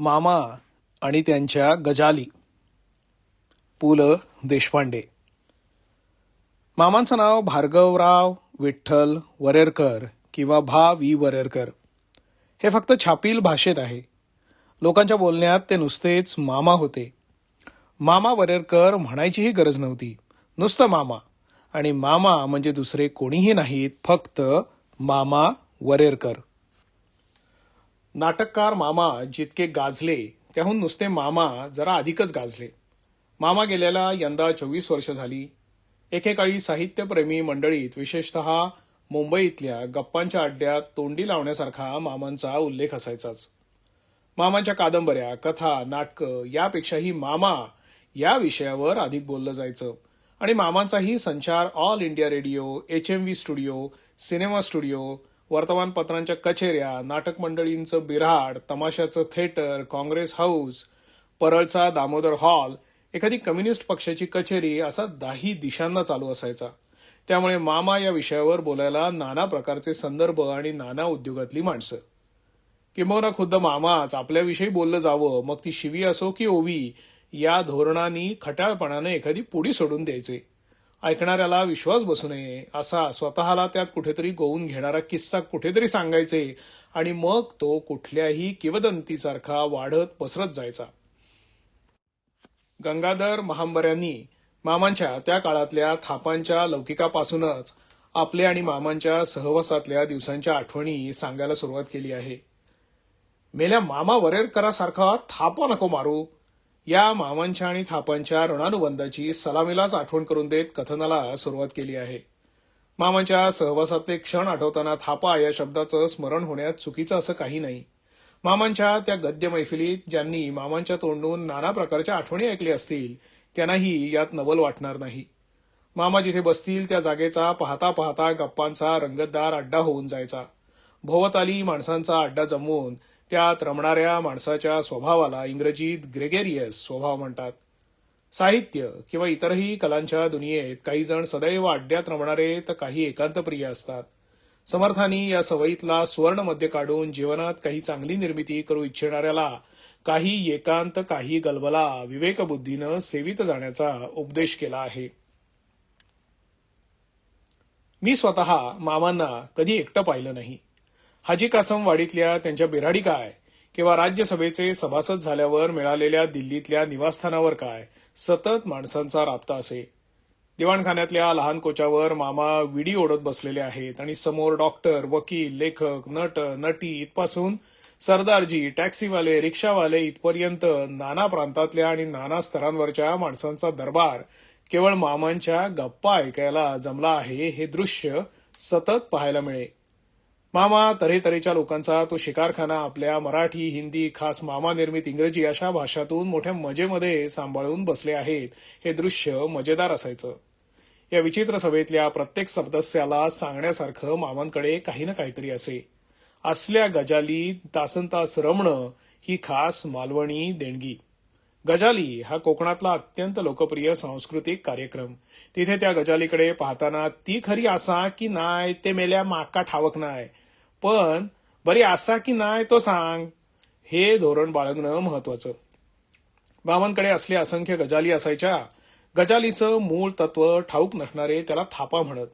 मामा आणि त्यांच्या गजाली. पु ल देशपांडे. मामांचं नाव भार्गवराव विठ्ठल वरेरकर किंवा भा वी वरेरकर. हे फक्त छापील भाषेत आहे. लोकांच्या बोलण्यात ते नुसतेच मामा होते. मामा वरेरकर म्हणायचीही गरज नव्हती. नुसतं मामा. आणि मामा म्हणजे दुसरे कोणीही नाहीत फक्त मामा वरेरकर. नाटककार मामा जितके गाजले त्याहून नुसते मामा जरा अधिकच गाजले. मामा गेल्याला यंदा चोवीस वर्ष झाली. एकेकाळी साहित्यप्रेमी मंडळीत विशेषतः मुंबईतल्या गप्पांच्या अड्ड्यात तोंडी लावण्यासारखा मामांचा उल्लेख असायचाच. मामांच्या कादंबऱ्या कथा नाटकं यापेक्षाही मामा या विषयावर अधिक बोललं जायचं. आणि मामांचाही संचार All India Radio H M V studio cinema studio वर्तमानपत्रांच्या कचेऱ्या नाटक मंडळींचं बिऱ्हाड तमाशाचं थिएटर काँग्रेस हाऊस परळचा दामोदर हॉल एखादी कम्युनिस्ट पक्षाची कचेरी असा दाही दिशांना चालू असायचा. त्यामुळे मामा या विषयावर बोलायला नाना प्रकारचे संदर्भ आणि नाना उद्योगातली माणसं. किंबहुना खुद्द मामाच आपल्याविषयी बोललं जावं मग ती शिवी असो की ओवी या धोरणांनी खटाळपणाने एखादी पुडी सोडून द्यायचे. ऐकणाऱ्याला विश्वास बसू नये असा स्वतःला त्यात कुठेतरी गोवून घेणारा किस्सा कुठेतरी सांगायचे आणि मग तो कुठल्याही किवदंतीसारखा वाढत पसरत जायचा. गंगाधर महांबऱ्यांनी मामांच्या त्या काळातल्या थापांच्या लौकिकापासूनच आपले आणि मामांच्या सहवासातल्या दिवसांच्या आठवणी सांगायला सुरुवात केली आहे. मेल्या मामा वरेरकरासारखा थापा नको मारू. या मामांच्या आणि थापांच्या ऋणानुबंधाची सलामीलाच आठवण करून देत कथनाला सुरुवात केली आहे. मामांच्या सहवासातले क्षण आठवताना थापा या शब्दाचं स्मरण होण्यात चुकीचं असं काही नाही. मामांच्या त्या गद्य मैफिलीत ज्यांनी मामांच्या तोंडून नाना प्रकारच्या आठवणी ऐकल्या असतील त्यांनाही यात नवल वाटणार नाही. मामा जिथे बसतील त्या जागेचा पाहता पाहता गप्पांचा रंगतदार अड्डा होऊन जायचा. भोवताली माणसांचा अड्डा जमवून त्यात रमणाऱ्या माणसाच्या स्वभावाला इंग्रजीत ग्रेगेरियस स्वभाव म्हणतात. साहित्य किंवा इतरही कलांच्या दुनियेत काही जण सदैव अड्ड्यात रमणारे तर काही एकांतप्रिय असतात. समर्थांनी या सवयीतला सुवर्ण मध्य काढून जीवनात काही चांगली निर्मिती करू इच्छिणाऱ्याला काही एकांत काही गलबला विवेकबुद्धीनं सेवित जाण्याचा उपदेश केला आहे. मी स्वतः मामांना कधी एकटं पाहिलं नाही. हाजी कासम वाडीतल्या त्यांच्या बिराडी काय? किंवा राज्यसभेचे सभासद झाल्यावर मिळालेल्या दिल्लीतल्या निवासस्थानावर काय? सतत माणसांचा राबता असे. दिवाणखान्यातल्या लहान कोचावर मामा विडी ओढत बसलेले आहेत आणि समोर डॉक्टर वकील लेखक नट नटी इथपासून सरदारजी टॅक्सीवाले रिक्षावाले इथपर्यंत नाना प्रांतातल्या आणि नाना स्तरांवरच्या माणसांचा दरबार केवळ मामांच्या गप्पा ऐकायला जमला आहे हे दृश्य सतत पाहायला मिळे मामा तऱ्हेतऱ्हेच्या लोकांचा तो शिकारखाना आपल्या मराठी हिंदी खास मामा निर्मित इंग्रजी अशा भाषातून मोठ्या मजेमध्ये सांभाळून बसले आहेत. हे दृश्य मजेदार असायचं. या विचित्र सभेतल्या प्रत्येक सदस्याला सांगण्यासारखं मामांकडे काही ना काहीतरी असे. असल्या गजाली तासनतास रमणं ही खास मालवणी देणगी. गजाली हा कोकणातला अत्यंत लोकप्रिय सांस्कृतिक कार्यक्रम. तिथे त्या गजालीकडे पाहताना ती खरी असा की नाय ते मेल्या माका ठावक नाय पण बरी असा की नाय तो सांग. हे धोरण बाळगणं महत्वाचं. बाबांकडे असले असंख्य गजाली असायच्या. गजालीचं मूळ तत्व ठाऊक नसणारे त्याला थापा म्हणत.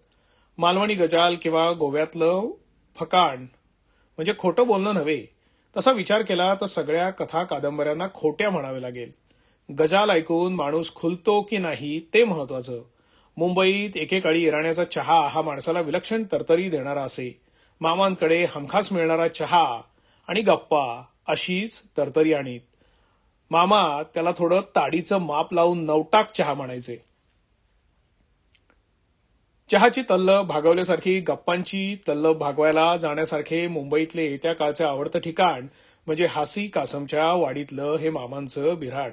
मालवणी गजाल किंवा गोव्यातलं फकाण म्हणजे खोटं बोलणं नव्हे. तसा विचार केला तर सगळ्या कथा कादंबऱ्यांना खोट्या म्हणावे लागेल. गजाल ऐकून माणूस खुलतो की नाही ते महत्वाचं. मुंबईत एकेकाळी इराण्याचा चहा हा माणसाला विलक्षण तरतरी देणारा असे. मामांकडे हमखास मिळणारा चहा आणि गप्पा अशीच तरतरी आणीत. मामा त्याला थोडं ताडीचं माप लावून नवटाक चहा म्हणायचे. चहाची तल्ल भागवल्यासारखी गप्पांची तल्ल भागवायला जाण्यासारखे मुंबईतले त्या काळचे आवडतं ठिकाण म्हणजे हासी कासमच्या वाडीतलं हे मामांचं बिऱ्हाड.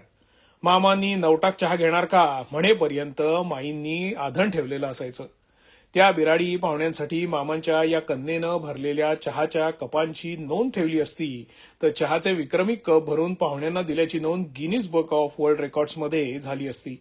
मामांनी नवटाक चहा घेणार का? म्हणेपर्यंत माईंनी आधण ठेवलेलं असायचं. त्या बिराडी पाहुण्यांसाठी मामांच्या या कन्येनं भरलेल्या चहाच्या कपांची नोंद ठेवली असती. तर चहाचे विक्रमी कप भरून पाहुण्यांना दिल्याची नोंद गिनीज बुक ऑफ वर्ल्ड रेकॉर्ड्समध्ये झाली असती.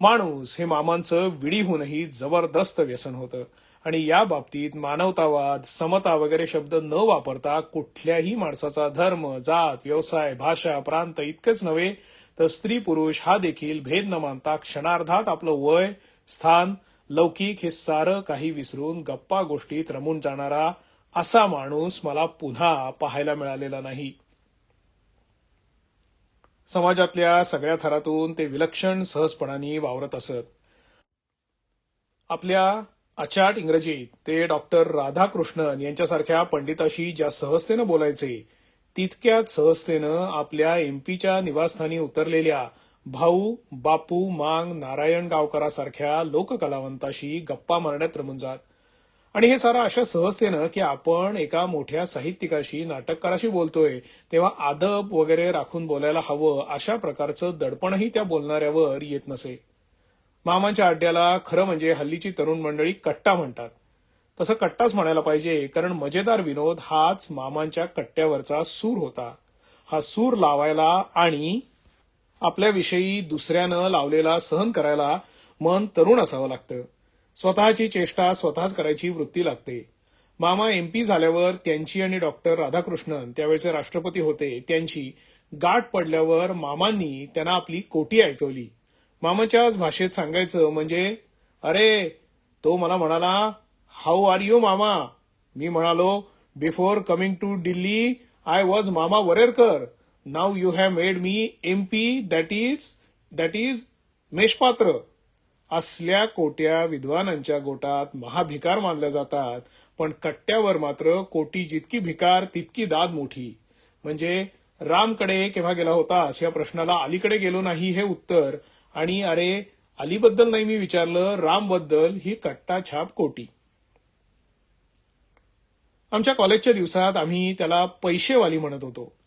माणूस हे मामांचं विडीहूनही जबरदस्त व्यसन होतं. आणि या बाबतीत मानवतावाद समता वगैरे शब्द न वापरता कुठल्याही माणसाचा धर्म जात व्यवसाय भाषा प्रांत इतकेच नव्हे तर स्त्री पुरुष हा देखील भेद न मानता क्षणार्धात आपलं वय स्थान लौकिक हे सारं काही विसरून गप्पा गोष्टीत रमून जाणारा असा माणूस मला पुन्हा पाहायला मिळालेला नाही. समाजातल्या सगळ्या थरातून ते विलक्षण सहजपणाने वावरत असत. आपल्या अचाट इंग्रजीत ते डॉक्टर राधाकृष्णन यांच्यासारख्या पंडिताशी ज्या सहजतेनं बोलायचे तितक्याच सहजतेनं आपल्या एमपीच्या निवासस्थानी उतरलेल्या भाऊ बापू मांग नारायण गावकरासारख्या लोककलावंताशी गप्पा मारण्यात रमून जात. आणि हे सारं अशा सहजतेनं की आपण एका मोठ्या साहित्यिकाशी नाटककाराशी बोलतोय तेव्हा आदब वगैरे राखून बोलायला हवं अशा प्रकारचं दडपणही त्या बोलणाऱ्यावर येत नसे. मामांच्या अड्ड्याला खरं म्हणजे हल्लीची तरुण मंडळी कट्टा म्हणतात. तसं कट्टाच म्हणायला पाहिजे कारण मजेदार विनोद हाच मामांच्या कट्ट्यावरचा सूर होता. हा सूर लावायला आणि आपल्याविषयी दुसऱ्यानं लावलेला सहन करायला मन तरुण असावं लागतं. स्वतःची चेष्टा स्वतःच करायची वृत्ती लागते. मामा एमपी झाल्यावर त्यांची आणि डॉक्टर राधाकृष्णन त्यावेळेचे राष्ट्रपती होते त्यांची गाठ पडल्यावर मामांनी त्यांना आपली कोटी ऐकवली. मामाच्याच भाषेत सांगायचं म्हणजे अरे तो मला म्हणाला हाऊ आर यू मामा मी म्हणालो before coming to Delhi I was Mama Varerkar. Now you have made me MP that is that is मेषपात्र असल्या कोट्या विद्वानांच्या गोटात महाभिकार मानल्या जातात पण कट्ट्यावर मात्र कोटी जितकी भिकार तितकी दाद मोठी. म्हणजे रामकडे केव्हा गेला होतास या प्रश्नाला अलीकडे गेलो नाही हे उत्तर. आणि अरे अलीबद्दल नाही मी विचारलं रामबद्दल ही कट्टा छाप कोटी. आमच्या कॉलेजच्या दिवसात आम्ही त्याला पैसेवाली म्हणत होतो.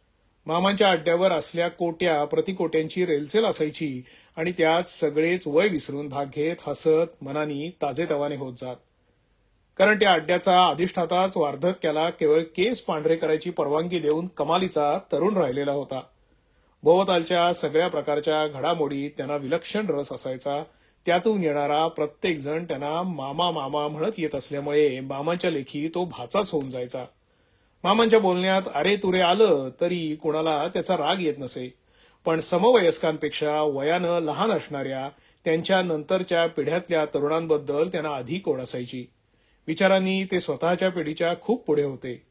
मामांच्या अड्ड्यावर असल्या कोट्या प्रतिकोट्यांची रेलचेल असायची आणि त्यात सगळेच वय विसरून भाग घेत हसत मनानी ताजेतवाने होत जात. कारण त्या अड्ड्याचा अधिष्ठाताच वार्धक्याला केवळ केस पांढरे करायची परवानगी देऊन कमालीचा तरुण राहिलेला होता. भोवतालच्या सगळ्या प्रकारच्या घडामोडीत त्यांना विलक्षण रस असायचा. त्यातून येणारा प्रत्येकजण त्यांना मामा मामा म्हणत येत असल्यामुळे मामांच्या लेखी तो भाचाच होऊन जायचा. मामांच्या बोलण्यात अरे तुरे आलं तरी कोणाला त्याचा राग येत नसे. पण समवयस्कांपेक्षा वयानं लहान असणाऱ्या त्यांच्या नंतरच्या पिढ्यातल्या तरुणांबद्दल त्यांना अधिक ओढ असायची. विचारांनी ते स्वतःच्या पिढीच्या खूप पुढे होते.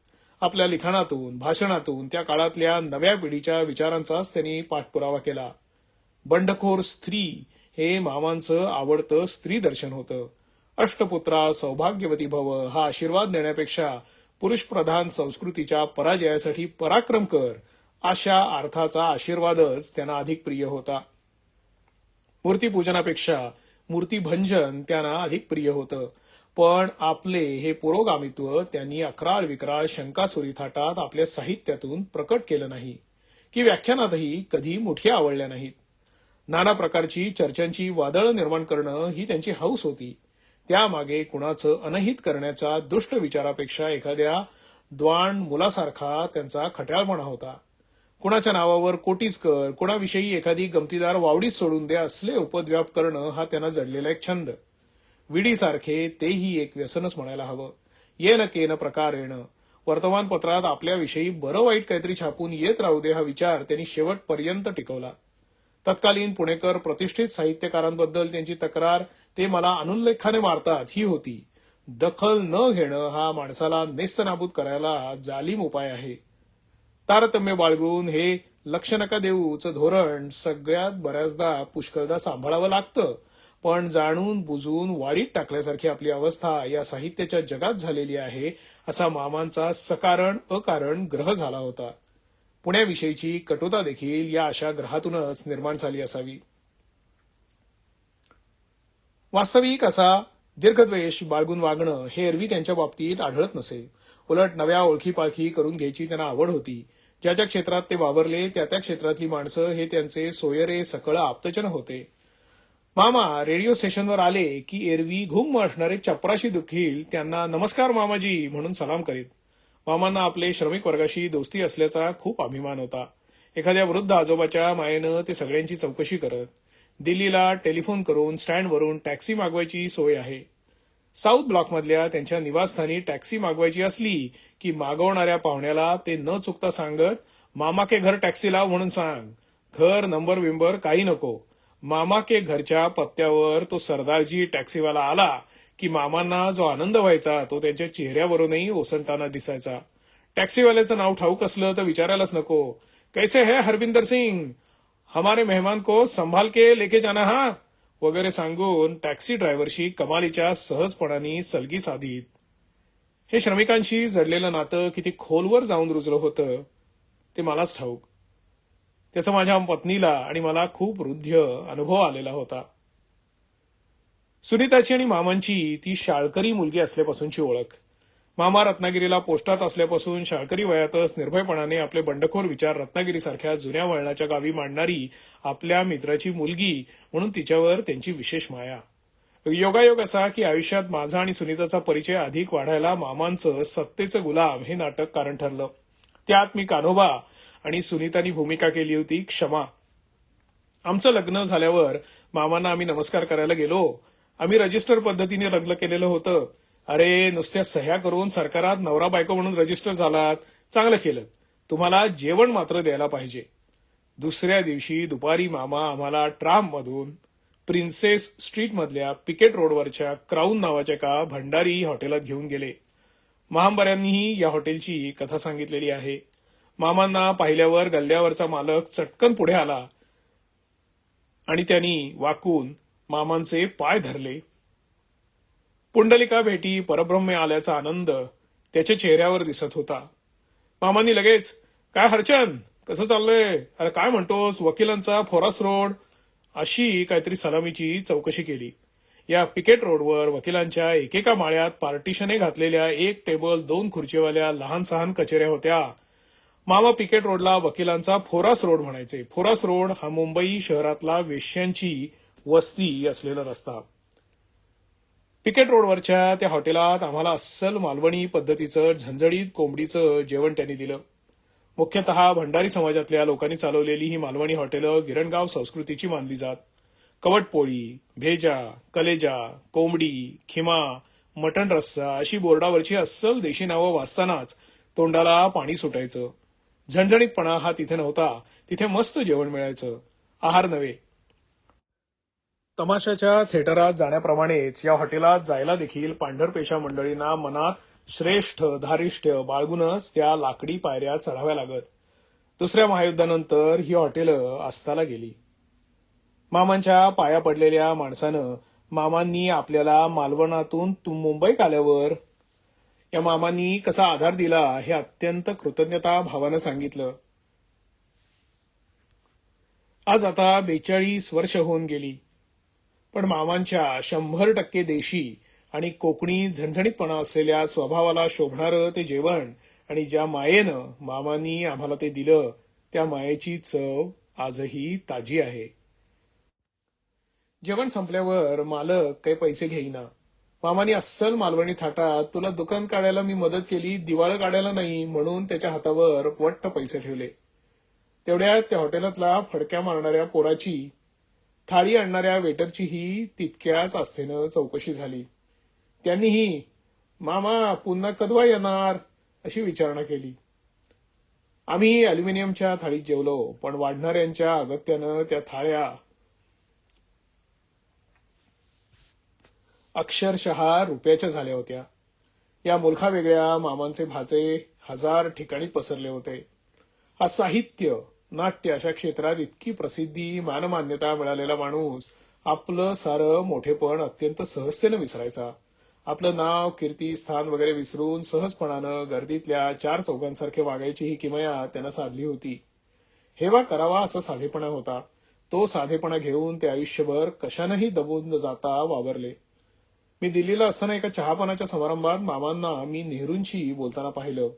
आपल्या लिखाणातून भाषणातून त्या काळातल्या नव्या पिढीच्या विचारांचाच त्यांनी पाठपुरावा केला. बंडखोर स्त्री हे मामांचं आवडतं स्त्री दर्शन होतं. अष्टपुत्रा सौभाग्यवती भव हा आशीर्वाद देण्यापेक्षा पुरुषप्रधान संस्कृतीच्या पराजयासाठी पराक्रम कर अशा अर्थाचा आशीर्वादच त्यांना अधिक प्रिय होता. मूर्तीपूजनापेक्षा मूर्तीभंजन त्यांना अधिक प्रिय होतं. पण आपले हे पुरोगामित्व त्यांनी अकराळ विक्राळ शंकासुरी थाटात आपल्या साहित्यातून प्रकट केलं नाही. की व्याख्यानातही कधी मोठ्या आवडल्या नाहीत. नाना प्रकारची चर्चांची वादळ निर्माण करणं ही त्यांची हौस होती. त्यामागे कुणाचं अनहित करण्याच्या दुष्ट विचारापेक्षा एखाद्या द्वाण मुलासारखा त्यांचा खट्याळपणा होता. कुणाच्या नावावर कोटीच कर कुणाविषयी एखादी गमतीदार वावडीच सोडून दे असले उपद्व्याप करणं हा त्यांना जडलेला एक छंद. विडीसारखे तेही एक व्यसनच म्हणायला हवं. येन केन प्रकार येणं वर्तमानपत्रात आपल्याविषयी बरं वाईट काहीतरी छापून येत राहू दे हा विचार त्यांनी शेवटपर्यंत टिकवला. तत्कालीन पुणेकर प्रतिष्ठित साहित्यकारांबद्दल त्यांची तक्रार ते मला अनुल्लेखाने मारतात. ही होती. दखल न घेणं हा माणसाला नेस्तनाबूत करायला जालीम उपाय आहे. तारतम्य बाळगून हे लक्ष नका देऊचं धोरण सगळ्यात बऱ्याचदा पुष्कळदा सांभाळावं लागतं. पण जाणून बुजून वाढीत टाकल्यासारखी आपली अवस्था या साहित्याच्या जगात झालेली आहे असा मामांचा सकारण अकारण ग्रह झाला होता. पुण्याविषयीची कटुता देखील या अशा ग्रहातूनच निर्माण झाली असावी. वास्तविक असा दीर्घद्वेष बाळगून वागणं हे एरवी त्यांच्या बाबतीत आढळत नसे. उलट नव्या ओळखीपाळखी करून घ्यायची त्यांना आवड होती. ज्या ज्या क्षेत्रात ते वावरले त्या त्या क्षेत्रातली माणसं हे त्यांचे सोयरे सकळ आप्तचन होते. मामा रेडिओ स्टेशनवर आले की एरवी घुम असणारे चपराशी दुखील त्यांना नमस्कार मामाजी म्हणून सलाम करीत. मामांना आपले श्रमिक वर्गाशी दोस्ती असल्याचा खूप अभिमान होता. एखाद्या वृद्ध आजोबाच्या मायेनं ते सगळ्यांची चौकशी करत. दिल्लीला टेलिफोन करून स्टँडवरून टॅक्सी मागवायची सोय आहे. साऊथ ब्लॉकमधल्या त्यांच्या निवासस्थानी टॅक्सी मागवायची असली की मागवणाऱ्या पाहुण्याला ते न चुकता सांगत मामा के घर टॅक्सी लाव म्हणून सांग. घर नंबर विंबर काही नको. मामा के घरच्या पत्त्यावर तो सरदारजी टॅक्सीवाला आला की मामांना जो आनंद व्हायचा तो त्यांच्या चेहऱ्यावरूनही ओसंडताना दिसायचा. टॅक्सीवाल्याचं नाव ठाऊक असलं तर विचारायलाच नको. कैसे है हरबिंदर सिंग हमारे मेहमान को संभाल के लेके जाना हा। वगैरे सांगून टॅक्सी ड्रायव्हरशी कमालीच्या सहजपणाने सलगी साधीत। हे श्रमिकांशी जडलेलं नातं किती खोलवर जाऊन रुजलं होतं ते मलाच ठाऊक. त्याचा माझ्या पत्नीला आणि मला खूप हृद्य अनुभव आलेला होता. सुनीताची आणि मामांची ती शाळकरी मुलगी असल्यापासूनची ओळख. मामा रत्नागिरीला पोस्टात असल्यापासून शाळकरी वयातच निर्भयपणाने आपले बंडखोर विचार रत्नागिरीसारख्या जुन्या वळणाच्या गावी मांडणारी आपल्या मित्राची मुलगी म्हणून तिच्यावर त्यांची विशेष माया. योगायोग असा की आयुष्यात माझा आणि सुनीताचा परिचय अधिक वाढायला मामांचं सत्तेचं गुलाम हे नाटक कारण ठरलं. त्यात मी कान्होबा आणि सुनीतानी भूमिका केली होती क्षमा. आमचं लग्न झाल्यावर मामांना आम्ही नमस्कार करायला गेलो. आम्ही रजिस्टर पद्धतीने लग्न केलेलं होतं. अरे नुसत्या सह्या करून सरकारात नवरा बायको म्हणून रजिस्टर झालात. चांगलं केलं. तुम्हाला जेवण मात्र द्यायला पाहिजे. दुसऱ्या दिवशी दुपारी मामा आम्हाला ट्राम मधून प्रिन्सेस स्ट्रीट मधल्या पिकेट रोडवरच्या क्राऊन नावाच्या एका भंडारी हॉटेलात घेऊन गेले. महांबऱ्यांनीही या हॉटेलची कथा सांगितलेली आहे. मामांना पाहिल्यावर गल्ल्यावरचा मालक चटकन पुढे आला आणि त्यांनी वाकून मामांचे पाय धरले. पुंडलिका भेटी परब्रह्मे आल्याचा आनंद त्याच्या चेहऱ्यावर दिसत होता. मामांनी लगेच काय हरचंद? कसं चाललंय? अरे काय म्हणतोस? वकिलांचा फोरास रोड. अशी काहीतरी सलामीची चौकशी केली. या पिकेट रोडवर वकिलांच्या एकेका माळ्यात पार्टिशने घातलेल्या एक टेबल दोन खुर्चीवाल्या लहान सहान कचेऱ्या होत्या. मामा पिकेट रोडला वकिलांचा फोरास रोड म्हणायचे. फोरास रोड हा मुंबई शहरातला वेश्यांची वस्ती असलेला रस्ता. पिकेट रोडवरच्या त्या हॉटेलात आम्हाला अस्सल मालवणी पद्धतीचं झणझणीत कोंबडीचं जेवण त्यांनी दिलं. मुख्यतः भंडारी समाजातल्या लोकांनी चालवलेली ही मालवणी हॉटेलं गिरणगाव संस्कृतीची मानली जात. कवटपोळी भेजा कलेजा कोंबडी खिमा मटण रस्सा अशी बोर्डावरची अस्सल देशी नावं वाचतानाच तोंडाला पाणी सुटायचं. झणझणीतपणा हा तिथे नव्हता तिथे मस्त जेवण मिळायचं. आहार नव्हे. तमाशाच्या थिएटरात जाण्याप्रमाणेच या हॉटेलात जायला देखील पांढरपेशा मंडळींना मनात श्रेष्ठ धारिष्ट्य बाळगूनच त्या लाकडी पायऱ्या चढाव्या लागत. दुसऱ्या महायुद्धानंतर ही हॉटेलं आस्ताला गेली. मामांच्या पाया पडलेल्या माणसानं मामांनी आपल्याला मालवणातून तु- मुंबईत आल्यावर या मामांनी कसा आधार दिला हे अत्यंत कृतज्ञता भावानं सांगितलं. आज आता बेचाळीस वर्ष होऊन गेली. पण मामांच्या शंभर टक्के देशी आणि कोकणी झणझणीतपणा असलेल्या स्वभावाला शोभणारं ते जेवण आणि ज्या मायेनं मामांनी आम्हाला ते दिलं त्या मायेची चव आजही ताजी आहे. जेवण संपल्यावर मालक काही पैसे घेईना. मामानी अस्सल मालवणी थाटात तुला दुकान काढायला मी मदत केली दिवाळ काढायला नाही म्हणून त्याच्या हातावर वट्ट पैसे ठेवले. तेवढ्यात त्या हॉटेलातला फडक्या मारणाऱ्या पोराची थाळी आणणाऱ्या वेटरचीही तितक्याच आस्थेनं चौकशी झाली. त्यांनीही मामा पुन्हा कधवा येणार? अशी विचारणा केली. आम्ही अल्युमिनियमच्या थाळीत जेवलो पण वाढणाऱ्यांच्या अगत्यानं त्या थाळ्या अक्षरशः रुपयाच्या झाल्या होत्या. या मुलखा वेगळ्या मामांचे भाचे हजार ठिकाणी पसरले होते. हा साहित्य नाट्य अशा क्षेत्रात इतकी प्रसिद्धी मानमान्यता मिळालेला माणूस आपलं सारं मोठेपण अत्यंत सहजतेनं विसरायचा. आपलं नाव कीर्ती स्थान वगैरे विसरून सहजपणानं गर्दीतल्या चार चौघांसारखे वागायची ही किमया त्यानं साधली होती. हेवा करावा असा साधेपणा होता. तो साधेपणा घेऊन ते आयुष्यभर कशानंही दबून न जाता वावरले. मी दिल्लीला असताना एका चहापानाच्या समारंभात मामांना मी नेहरूंशी बोलताना पाहिलं.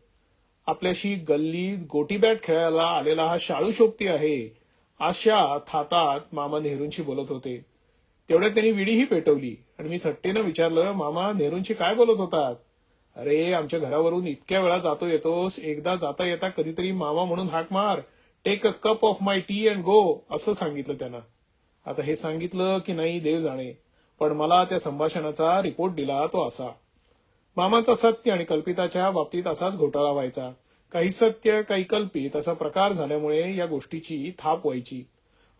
आपल्याशी गल्लीत गोटी बॅट खेळायला आलेला हा शाळू शोभती आहे अशा थाटात मामा नेहरूंशी बोलत होते. तेवढ्यात त्यांनी विडीही पेटवली आणि मी थट्टेनं विचारलं मामा नेहरूंशी काय बोलत होतात? अरे आमच्या घरावरून इतक्या वेळा जातो येतोस एकदा जाता येता कधीतरी मामा म्हणून हाक मार take a cup of my tea and go असं सांगितलं त्यांना. आता हे सांगितलं की नाही देव जाणे. पण मला त्या संभाषणाचा रिपोर्ट दिला तो असा. मामाचा सत्य आणि कल्पिताच्या बाबतीत असाच घोटाळा व्हायचा. काही सत्य काही कल्पित असा प्रकार झाल्यामुळे या गोष्टीची थाप व्हायची.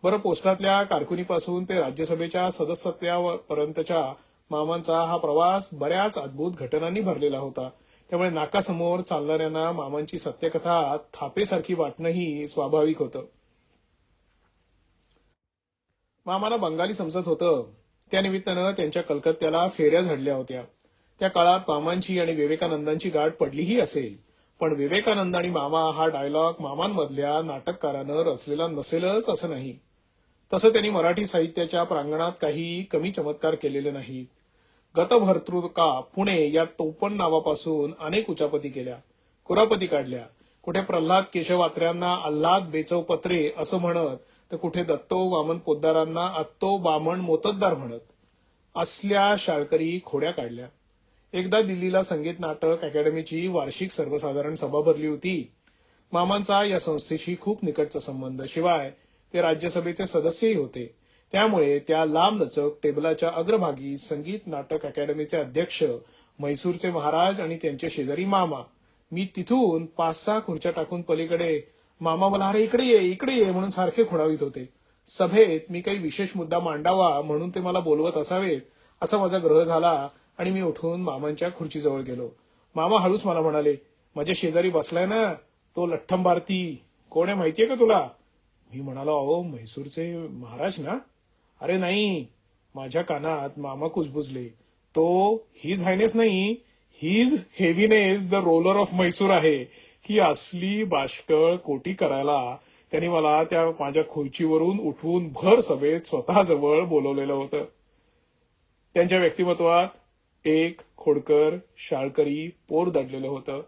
बरं पोस्टातल्या कारकुनीपासून ते राज्यसभेच्या सदस्यत्वापर्यंतच्या मामांचा हा प्रवास बऱ्याच अद्भुत घटनांनी भरलेला होता. त्यामुळे नाकासमोर चालणाऱ्यांना मामांची सत्यकथा थापेसारखी वाटणंही स्वाभाविक होतं. मामाला बंगाली समजत होतं. त्यानिमित्तानं त्यांच्या कलकत्त्याला फेऱ्या झडल्या होत्या. त्या काळात मामांची आणि विवेकानंदांची गाठ पडलीही असेल. पण विवेकानंद आणि मामा हा डायलॉग मामांमधल्या नाटककारानं रचलेला नसेलच असं नाही. तसं त्यांनी मराठी साहित्याच्या प्रांगणात काही कमी चमत्कार केलेले नाहीत. गतभर्तृका पुणे या टोपण नावापासून अनेक उचापती केल्या कुरापती काढल्या. कुठे प्रल्हाद केशवात्र्यांना आल्हाद बेचव पत्रे असं म्हणत तर कुठे दत्तो वामन पोद्दारांना अत्तो बामण मोतद्दार म्हणत असल्या शाळकरी खोड्या काढल्या. एकदा दिल्लीला संगीत नाटक अकॅडमीची वार्षिक सर्वसाधारण सभा भरली होती. मामांचा या संस्थेशी खूप निकटचा संबंध शिवाय ते राज्यसभेचे सदस्यही होते. त्यामुळे त्या लांबलचक टेबलाच्या अग्रभागी संगीत नाटक अकॅडमीचे अध्यक्ष म्हैसूरचे महाराज आणि त्यांचे शेजारी मामा. मी तिथून पाच सहा खुर्च्या टाकून पलीकडे मामा मला अरे इकडे ये इकडे ये म्हणून सारखे खुणावीत होते. सभेत मी काही विशेष मुद्दा मांडावा म्हणून ते मला बोलवत असावेत असा माझा ग्रह झाला आणि मी उठून मामांच्या खुर्चीजवळ गेलो. मामा हळूच मला म्हणाले माझ्या शेजारी बसलाय ना तो लठ्ठम भारती. कोण आहे माहितीये का तुला? मी म्हणालो अहो म्हैसूरचे महाराज ना. अरे नाही माझ्या कानात मामा कुजबुजले. तो हीज हायनेस नाही his heaviness the roller of Mysore आहे. ही असली बाष्कळ कोटी करायला त्यांनी मला त्या माझ्या खुर्चीवरून उठवून भर सभेत स्वतःजवळ बोलवलेलं होतं. त्यांच्या व्यक्तिमत्वात एक खोडकर शाळकरी पोर दडलेलं होतं.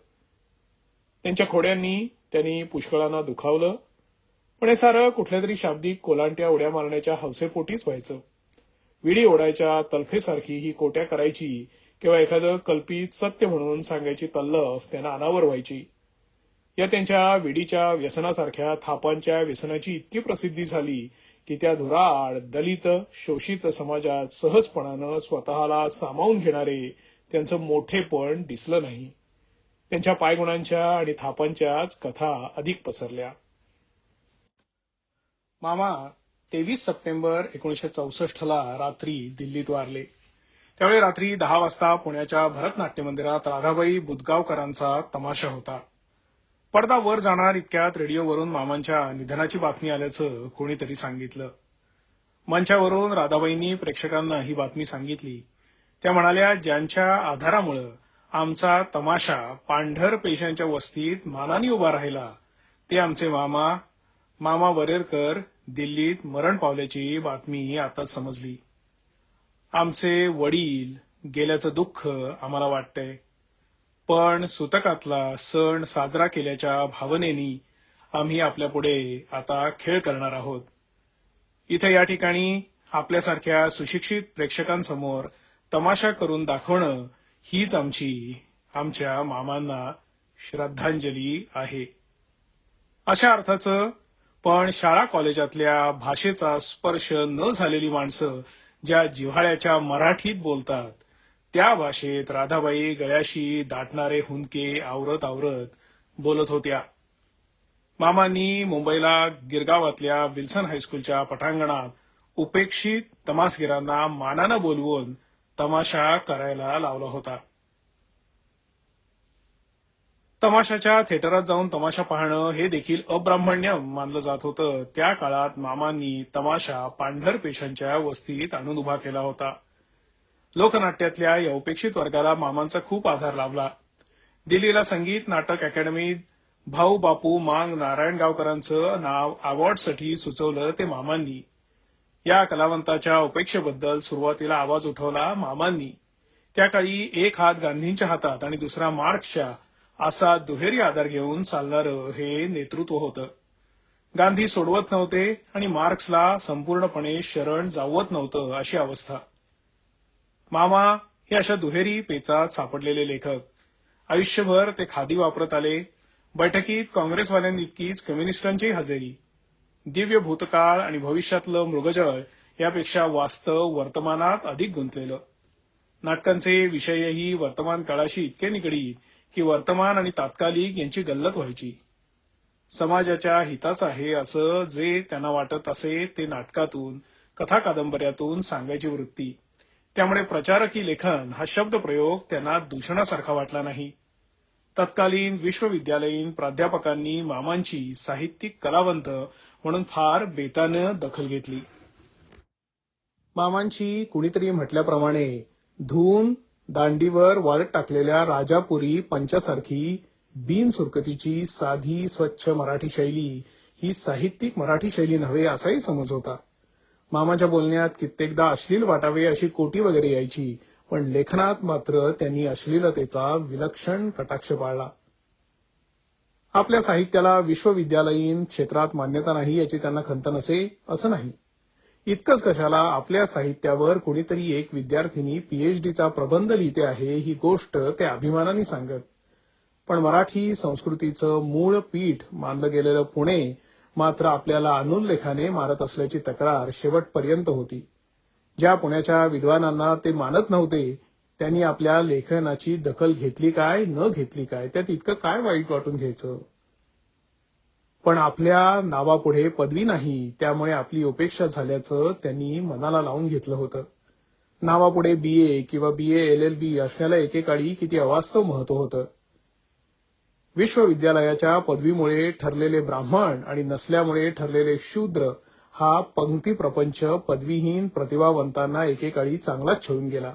त्यांच्या खोड्यांनी त्यांनी पुष्कळांना दुखावलं पण हे सारं कुठल्या तरी शाब्दिक कोलांट्या उड्या मारण्याच्या हौसेपोटीच व्हायचं. विडी ओढायच्या तलफेसारखी ही कोट्या करायची किंवा एखादं कल्पित सत्य म्हणून सांगायची तल्लफ त्यांना अनावर व्हायची या त्यांच्या विडीच्या व्यसनासारख्या थापांच्या व्यसनाची इतकी प्रसिद्धी झाली की त्या धुराआड दलित शोषित समाजात सहजपणानं स्वतःला सामावून घेणारे त्यांचं मोठेपण दिसलं नाही. त्यांच्या पायगुणांच्या आणि थापांच्याच कथा अधिक पसरल्या. मामा तेवीस सप्टेंबर एकोणीशे चौसष्टला रात्री दिल्लीत वारले. त्यावेळी रात्री दहा वाजता पुण्याच्या भरतनाट्य मंदिरात राधाबाई बुदगावकरांचा तमाशा होता. पडदा वर जाणार इतक्यात रेडिओवरून मामांच्या निधनाची बातमी आल्याचं कोणीतरी सांगितलं. मंचावरून राधाबाईंनी प्रेक्षकांना ही बातमी सांगितली. त्या म्हणाल्या ज्यांच्या आधारामुळं आमचा तमाशा पांढर पेशांच्या वस्तीत मानाने उभा राहिला ते आमचे मामा मामा वरेरकर दिल्लीत मरण पावल्याची बातमी आताच समजली. आमचे वडील गेल्याचं दुःख आम्हाला वाटतंय. पण सुतकातला सण साजरा केल्याच्या भावनेनी आम्ही आपल्या पुढे आता खेळ करणार आहोत. इथे या ठिकाणी आपल्यासारख्या सुशिक्षित प्रेक्षकांसमोर तमाशा करून दाखवणं हीच आमची आमच्या मामांना श्रद्धांजली आहे. अशा अर्थाचं पण शाळा कॉलेजातल्या भाषेचा स्पर्श न झालेली माणसं ज्या जिव्हाळ्याच्या मराठीत बोलतात त्या भाषेत राधाबाई गळ्याशी दाटणारे हुंदके आवरत आवरत बोलत होत्या. मामांनी मुंबईला गिरगावातल्या विल्सन हायस्कूलच्या पटांगणात उपेक्षित तमासगिरांना मानानं बोलवून तमाशा करायला लावला होता. तमाशाच्या थिएटरात जाऊन तमाशा पाहणं हे देखील अब्राह्मण्य मानलं जात होतं. त्या काळात मामांनी तमाशा पांढर पेशांच्या वस्तीत आणून उभा केला होता. लोकनाट्यातल्या या उपेक्षित वर्गाला मामांचा खूप आधार लाभला. दिल्लीला संगीत नाटक अकॅडमीत भाऊ बापू मांग नारायण गावकरांचं नाव अवॉर्डसाठी सुचवलं ते मामांनी. या कलावंताच्या उपेक्षेबद्दल सुरुवातीला आवाज उठवला मामांनी. त्या काळी एक हात गांधींच्या हातात आणि दुसरा मार्क्सच्या असा दुहेरी आधार घेऊन चालणारं हे नेतृत्व होतं. गांधी सोडवत नव्हते आणि मार्क्सला संपूर्णपणे शरण जावत नव्हतं अशी अवस्था. मामा हे अशा दुहेरी पेचात सापडलेले लेखक. आयुष्यभर ते खादी वापरत आले. बैठकीत काँग्रेसवाल्यांइतकीच कम्युनिस्टांची हजेरी. दिव्य भूतकाळ आणि भविष्यातलं मृगजळ यापेक्षा वास्तव वर्तमानात अधिक गुंतलेलं. नाटकांचे विषयही वर्तमान काळाशी इतके निगडीत की वर्तमान आणि तात्कालिक यांची गल्लत व्हायची. समाजाच्या हिताच आहे असं जे त्यांना वाटत असे ते नाटकातून कथा कादंबऱ्यातून सांगायची वृत्ती. त्यामुळे प्रचारकी लेखन हा शब्द प्रयोग त्यांना दूषणासारखा वाटला नाही. तत्कालीन विश्वविद्यालयीन प्राध्यापकांनी मामांची साहित्यिक कलावंत म्हणून फार बेतानं दखल घेतली. मामांची कुणीतरी म्हटल्याप्रमाणे धून दांडीवर वाळत टाकलेल्या राजापुरी पंचासारखी बिनसुरकतीची साधी स्वच्छ मराठी शैली ही साहित्यिक मराठी शैली नव्हे असाही समज होता. मामाच्या बोलण्यात कित्येकदा अश्लील वाटावे अशी कोटी वगैरे यायची पण लेखनात मात्र त्यांनी अश्लीलतेचा विलक्षण कटाक्ष पाळला. आपल्या साहित्याला विश्वविद्यालयीन क्षेत्रात मान्यता नाही याची त्यांना खंत नसे असं नाही. इतकंच कशाला आपल्या साहित्यावर कुणीतरी एक विद्यार्थिनी पीएचडीचा प्रबंध लिहिते आहे ही गोष्ट ते अभिमानाने सांगत. पण मराठी संस्कृतीचं मूळ पीठ मानलं गेलेलं पुणे मात्र आपल्याला अनुल्लेखाने मारत असल्याची तक्रार शेवटपर्यंत होती. ज्या पुण्याच्या विद्वानांना ते मानत नव्हते त्यांनी आपल्या लेखनाची दखल घेतली काय न घेतली काय त्यात इतकं काय वाईट वाटून घ्यायचं? पण आपल्या नावापुढे पदवी नाही त्यामुळे आपली उपेक्षा झाल्याचं त्यांनी मनाला लावून घेतलं होतं. नावापुढे बीए किंवा B A L L B असण्याला एकेकाळी किती अवास्तव महत्त्व होतं? विश्वविद्यालयाच्या पदवीमुळे ठरलेले ब्राह्मण आणि नसल्यामुळे ठरलेले शूद्र हा पंक्ती प्रपंच पदवीहीन प्रतिभावंतांना एकेकाळी चांगलाच छळून गेला.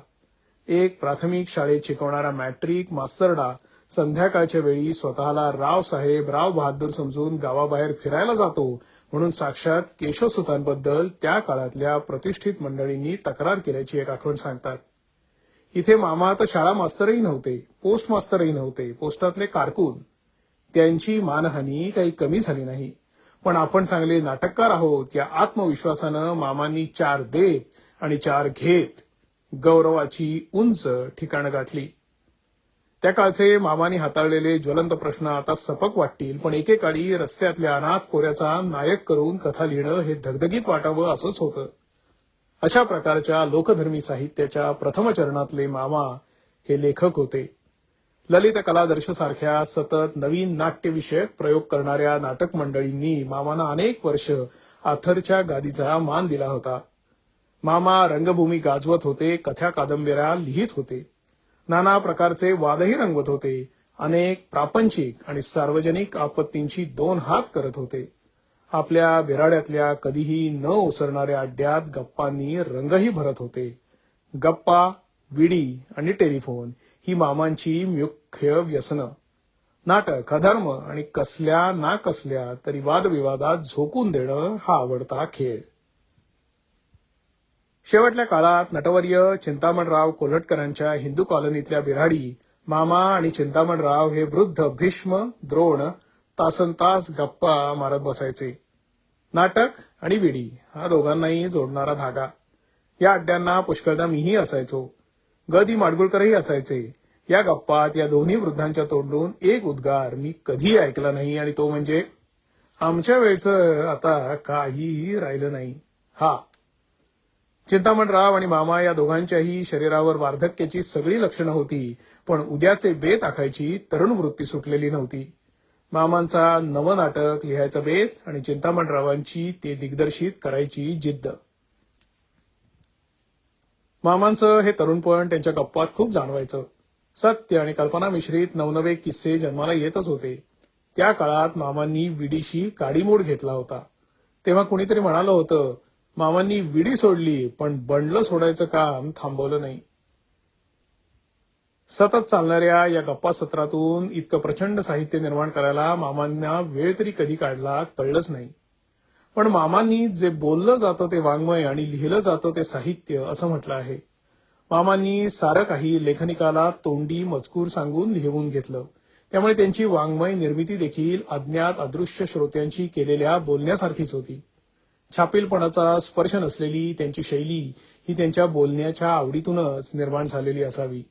एक प्राथमिक शाळेत शिकवणारा मॅट्रिक मास्तरडा संध्याकाळच्या वेळी स्वतःला राव साहेब राव बहादूर समजून गावाबाहेर फिरायला जातो म्हणून साक्षात केशवसुतांबद्दल त्या काळातल्या प्रतिष्ठित मंडळींनी तक्रार केल्याची एक आठवण सांगतात. इथे मामा आता शाळा मास्तरही नव्हते पोस्ट मास्तरही नव्हते पोस्टातले कारकून. त्यांची मानहानी काही कमी झाली नाही. पण आपण चांगले नाटककार आहोत या आत्मविश्वासानं मामांनी चार देत आणि चार घेत गौरवाची उंच ठिकाण गाठली. त्या काळचे मामानी हाताळलेले ज्वलंत प्रश्न आता सपक वाटतील पण एकेकाळी रस्त्यातल्या अनाथ कोऱ्याचा नायक करून कथा लिहिणं हे धगधगीत वाटावं असंच होतं. अशा प्रकारच्या लोकधर्मी साहित्याच्या प्रथम चरणातले मामा हे लेखक होते. ललित कलादर्श सारख्या सतत नवीन नाट्यविषयक प्रयोग करणाऱ्या नाटक मंडळींनी मामांना अनेक वर्ष आथरच्या गादीचा मान दिला होता. मामा रंगभूमी गाजवत होते कथा कादंबऱ्या लिहित होते. नाना प्रकारचे वादही रंगवत होते. अनेक प्रापंचिक आणि सार्वजनिक आपत्तींची दोन हात करत होते. आपल्या भिराड्यातल्या कधीही न ओसरणाऱ्या अड्ड्यात गप्पांनी रंगही भरत होते. गप्पा विडी आणि टेलिफोन ही मामांची मुख्य व्यसनं. नाटक अधर्म आणि कसल्या ना कसल्या तरी वादविवादात झोकून देणं हा आवडता खेळ. शेवटल्या काळात नटवर्य चिंतामणराव कोल्हटकरांच्या हिंदू कॉलनीतल्या बिराडी मामा आणि चिंतामणराव हे वृद्ध भीष्म द्रोण तासन तास गप्पा मारत बसायचे. नाटक आणि विडी हा दोघांनाही जोडणारा धागा. या अड्ड्यांना पुष्कळदा मीही असायचो. गदी माडगुळकरही असायचे. या गप्पात या दोन्ही वृद्धांच्या तोंडून एक उद्गार मी कधी ऐकला नाही आणि तो म्हणजे आमच्या वेळचं आता काहीही राहिलं नाही. हा. चिंतामणराव आणि मामा या दोघांच्याही शरीरावर वार्धक्याची सगळी लक्षणं होती पण उद्याचे बेत आखायची तरुण वृत्ती सुटलेली नव्हती. मामांचा नवनाटक लिहायचा बेत आणि चिंतामणरावांची ते दिग्दर्शित करायची जिद्द. मामांचं हे तरुणपण त्यांच्या गप्पात खूप जाणवायचं. सत्य आणि कल्पना मिश्रित नवनवे किस्से जन्माला येतच होते. त्या काळात मामांनी विडीशी काडीमोड घेतला होता. तेव्हा कुणीतरी म्हणालं होतं मामांनी विडी सोडली पण बंडलं सोडायचं काम थांबवलं नाही. सतत चालणाऱ्या या गप्पा सत्रातून इतकं प्रचंड साहित्य निर्माण करायला मामांना वेळ तरी कधी काढला कळलंच नाही. पण मामांनी जे बोललं जातं ते वाङ्मय आणि लिहिलं जातं ते साहित्य असं म्हटलं आहे. मामांनी सारं काही लेखनिकाला तोंडी मजकूर सांगून लिहून घेतलं. त्यामुळे त्यांची वाङ्मय निर्मिती देखील अज्ञात अदृश्य श्रोत्यांची केलेल्या बोलण्यासारखीच होती. छापीलपणाचा स्पर्श नसलेली त्यांची शैली ही त्यांच्या बोलण्याच्या आवडीतूनच निर्माण झालेली असावी.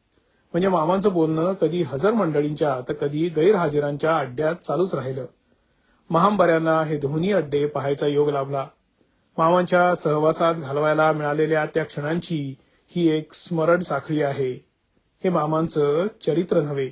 म्हणजे मामांचं बोलणं कधी हजर मंडळींच्या तर कधी गैरहजेरांच्या अड्ड्यात चालूच राहिलं. महांबऱ्यांना हे दोन्ही अड्डे पाहायचा योग लाभला. मामांच्या सहवासात घालवायला मिळालेल्या त्या क्षणांची ही एक स्मरण साखळी आहे. हे मामांचं चरित्र नव्हे.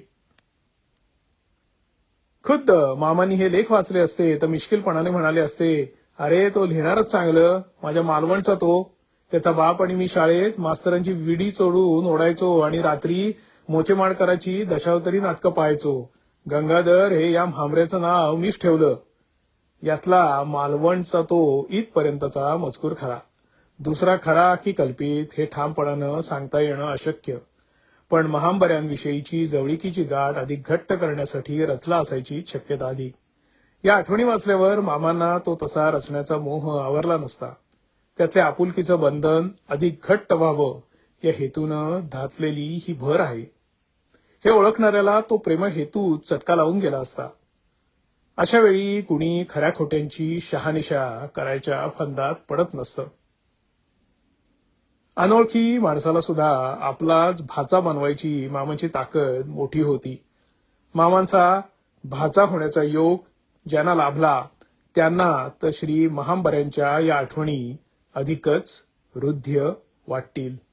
खुद्द मामांनी हे लेख वाचले असते तर मिश्किलपणाने म्हणाले असते अरे तो लिहिणारच चांगलं. माझ्या मालवणचा तो. त्याचा बाप आणि मी शाळेत मास्तरांची विडी चोडून ओढायचो आणि रात्री मोचेमाडकराची दशावतरी नाटकं पाहायचो. गंगाधर हे या भांबऱ्याचं नाव मीच ठेवलं. यातला मालवणचा तो इथपर्यंतचा मजकूर खरा. दुसरा खरा की कल्पित हे ठामपणानं सांगता येणं अशक्य. पण महांबऱ्यांविषयीची जवळीकीची गाठ अधिक घट्ट करण्यासाठी रचला असायची शक्यता आली या आठवणी वाचल्यावर मामांना तो तसा रचण्याचा मोह आवरला नसता. त्याचे आपुलकीचं बंधन अधिक घट्ट व्हावं या हेतूनं धाचलेली ही भर आहे. हे ओळखणाऱ्याला तो प्रेम हेतू चटका लावून गेला असता. अशा वेळी कुणी खऱ्या खोट्यांची शहानिशा करायच्या फंदात पडत नसतं. अनोळखी माणसाला सुद्धा आपलाच भाचा बनवायची मामांची ताकद मोठी होती. मामांचा भाचा होण्याचा योग ज्यांना लाभला त्यांना तर श्री महांबऱ्यांच्या या आठवणी अधिकच वृद्ध वाटतील.